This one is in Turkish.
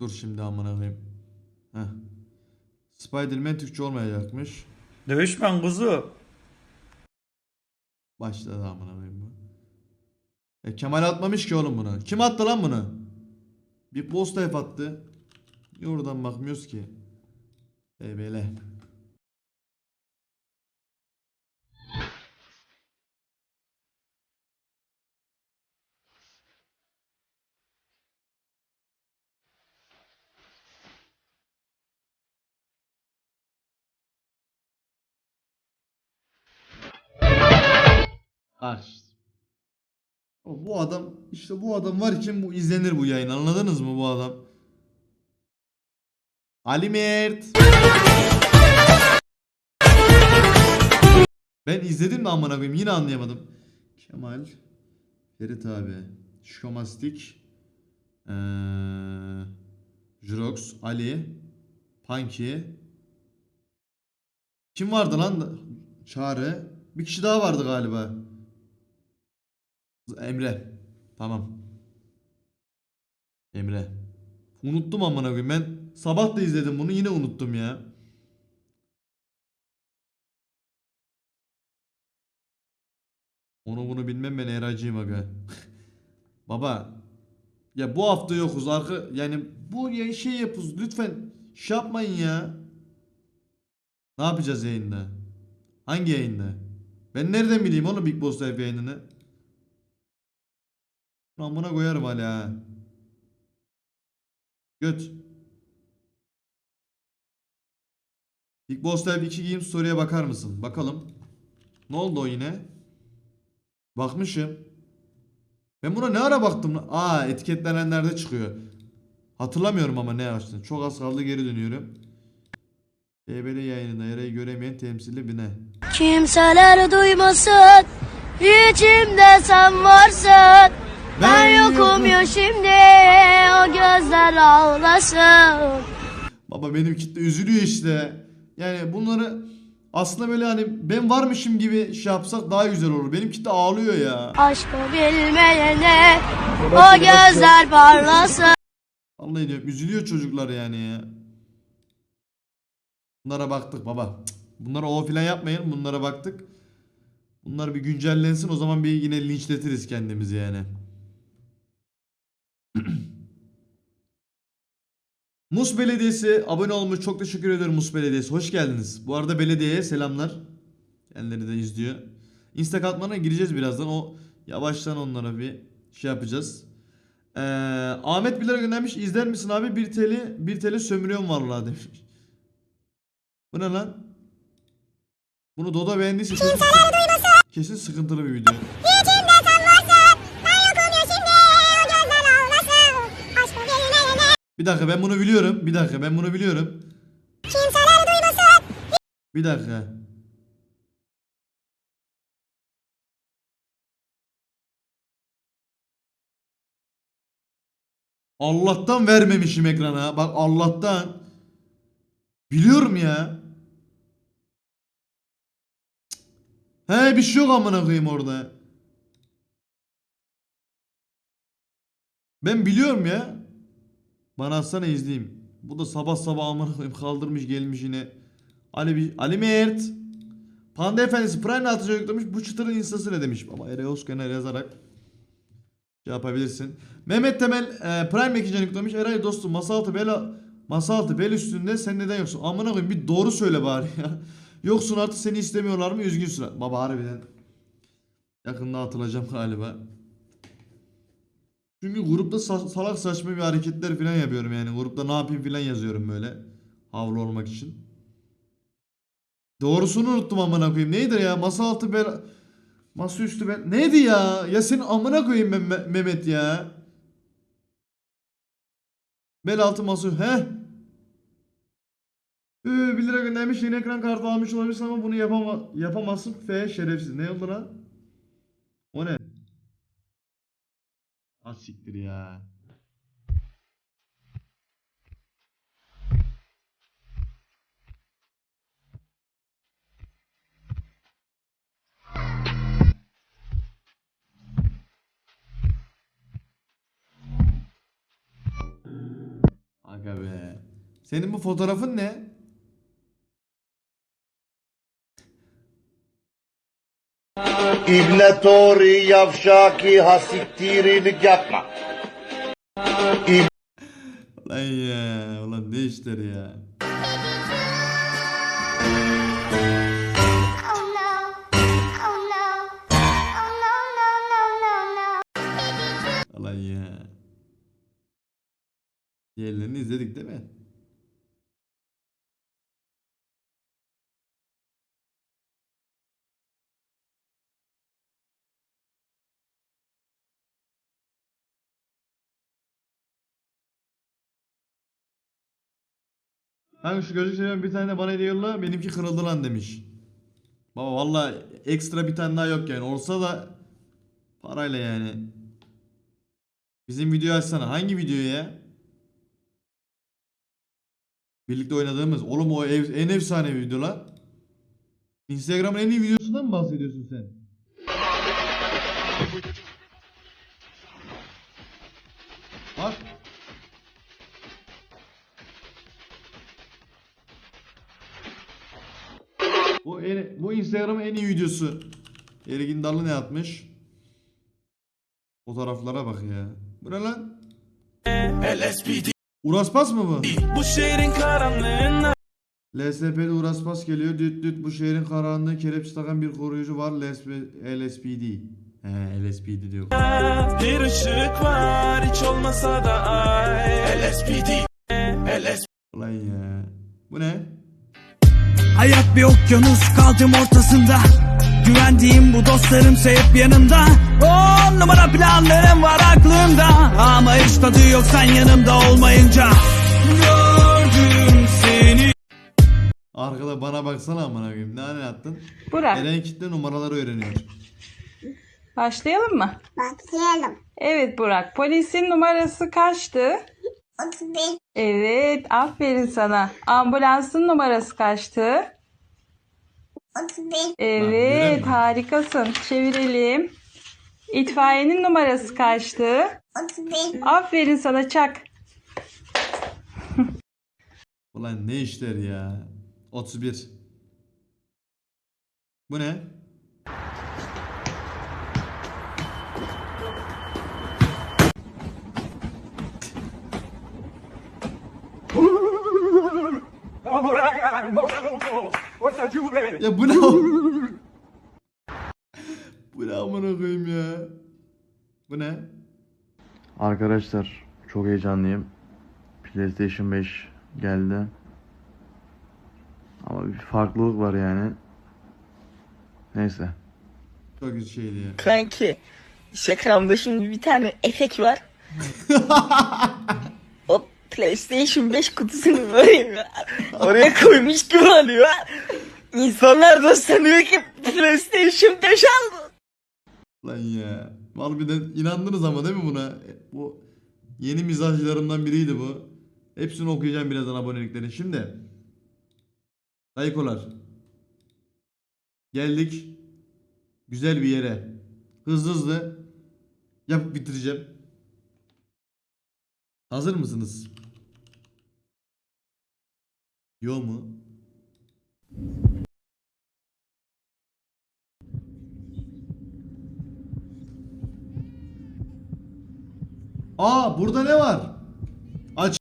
Dur şimdi amına koyayım. Heh. Spider-Man Türkçe olmayacakmış. Dövüşmen kuzu. Başladı amına koyayım bu. E Kemal atmamış ki oğlum bunu. Kim attı lan bunu? Bir post hep attı. Oradan bakmıyoruz ki? E O Bu adam işte bu adam varken bu izlenir bu yayın anladınız mı bu adam? Ali Mert. Ben izledim de amına koyayım yine anlayamadım. Kemal Ferit abi Şomastik ee, Jurox Ali Punky Kim vardı lan? Çağrı Bir kişi daha vardı galiba. Emre. Tamam. Emre. Unuttum amına koyayım. Ben sabah da izledim bunu yine unuttum ya. Onu bunu bilmem ben Eracıyım aga. Baba. Ya bu hafta yokuz arka yani bu ya şey yapıyoruz lütfen şey yapmayın ya. Ne yapacağız yayında? Hangi yayında? Ben nereden bileyim onu Big Boss Live yayınını? Amına koyarım hala. Göt. Big Boss Live 2 giyim story'e bakar mısın? Bakalım. Ne oldu o yine? Bakmışım. Ben buna ne ara baktım lan? Aa etiketlenenlerde çıkıyor. Hatırlamıyorum ama ne açtın. Çok az kaldı geri dönüyorum. EBL yayınında yarayı göremeyen temsilli bir ne? Kimseler duymasın İçimde sen varsın Ben yokum ya şimdi O gözler ağlasın Baba benim kitle üzülüyor işte. Yani bunları aslında böyle hani ben varmışım gibi şey yapsak daha güzel olur. Benim kitle ağlıyor ya. Aşkı bilmeyene O gözler parlasın Vallahi diyorum üzülüyor çocuklar yani ya. Bunlara baktık baba. Bunlara o filan yapmayın. Bunlara baktık. Bunlar bir güncellensin o zaman bir yine linçletiriz kendimizi yani. Mus Belediyesi abone olmuş. Çok teşekkür ederim Mus Belediyesi. Hoş geldiniz. Bu arada belediyeye selamlar. Kendileri de izliyor. Insta katmana gireceğiz birazdan. O yavaştan onlara bir şey yapacağız. Ee, Ahmet Bilir göndermiş. İzler misin abi? 1 TL 1 TL sömürüyorum vallahi demiş. Bu ne lan? Bunu Doda beğendiyse kesin, kesin sıkıntılı bir video. Bir dakika ben bunu biliyorum. Bir dakika ben bunu biliyorum. Bir dakika. Allah'tan vermemişim ekrana. Bak Allah'tan. Biliyorum ya. He bir şey yok amına koyayım orada. Ben biliyorum ya. Bana atsana izleyeyim. Bu da sabah sabah amına koyayım kaldırmış gelmiş yine. Ali bir Ali Mert. Panda Efendisi Prime altı yüklemiş. Bu çıtırın instası ne demiş. Baba Eray Özkener yazarak şey yapabilirsin. Mehmet Temel e, Prime Ekican yüklemiş. Eray dostum masa altı bel bel üstünde sen neden yoksun? Amına koyayım bir doğru söyle bari ya. Yoksun artık seni istemiyorlar mı? Üzgünsün. Baba harbiden yakında atılacağım galiba. Çünkü grupta sa- salak saçma bir hareketler falan yapıyorum yani. Grupta ne yapayım falan yazıyorum böyle. Havlu olmak için. Doğrusunu unuttum amına koyayım. Neydi ya? Masa altı bel... Masa üstü bel... Neydi ya? Ya senin amına koyayım ben Me- Mehmet ya. Bel altı masa... Heh. Ee, 1 lira göndermiş yeni ekran kartı almış olabilirsin ama bunu yapama yapamazsın. F şerefsiz. Ne oldu lan? O ne? Az ya. Aga be. Senin bu fotoğrafın ne? İbne Tori yavşaki hasittirilik yapma. Ulan ya. Ulan ne işleri ya. Ulan ya. Diğerlerini izledik değil mi? Kanka şu gözlük seviyorum bir tane bana hediye yolla benimki kırıldı lan demiş. Baba valla ekstra bir tane daha yok yani olsa da parayla yani. Bizim videoyu açsana. Hangi videoyu ya? Birlikte oynadığımız. Oğlum o ev, en efsane video lan. Instagram'ın en iyi videosundan mı bahsediyorsun sen? Bu, Instagram'ın en iyi videosu. Ergin Dallı ne atmış? Fotoğraflara bak ya. Bu ne lan? Uraspas mı bu? Bu şehrin karanlığında LSP'de Uraspas geliyor. Düt düt bu şehrin karanlığı kelepçe takan bir koruyucu var. LSP, LSPD. He LSPD diyor. bir ışık var hiç olmasa da ay LSPD LSPD Ulan ya. Bu ne? Bir okyanus kaldım ortasında Güvendiğim bu dostlarımsa hep yanımda On numara planlarım var aklımda Ama hiç tadı yok sen yanımda olmayınca Gördüm seni Arkada bana baksana amına koyayım. Ne ne attın? Burak, Eren kitle numaraları öğreniyor. başlayalım mı? Başlayalım. Evet Burak, polisin numarası kaçtı? 35. Evet, aferin sana. Ambulansın numarası kaçtı? 35. Evet, harikasın. Çevirelim. İtfaiyenin numarası kaçtı? 35. Aferin sana çak. Ulan ne işler ya. 31. Bu ne? ya bu ne? bu ne amına koyayım ya? Bu ne? Arkadaşlar çok heyecanlıyım. PlayStation 5 geldi. Ama bir farklılık var yani. Neyse. Çok güzel şeydi ya. Kanki Instagram'da şimdi bir tane efekt var. PlayStation 5 kutusunu böyle oraya koymuş gibi oluyor. İnsanlar da sanıyor ki PlayStation 5 aldı. Lan ya. Harbiden inandınız ama değil mi buna? E, Bu yeni mizahcılarımdan biriydi bu. Hepsini okuyacağım birazdan aboneliklerin. Şimdi. Dayıkolar. Geldik. Güzel bir yere. Hızlı hızlı. Yapıp bitireceğim. Hazır mısınız? Yo mu? Aa burada ne var?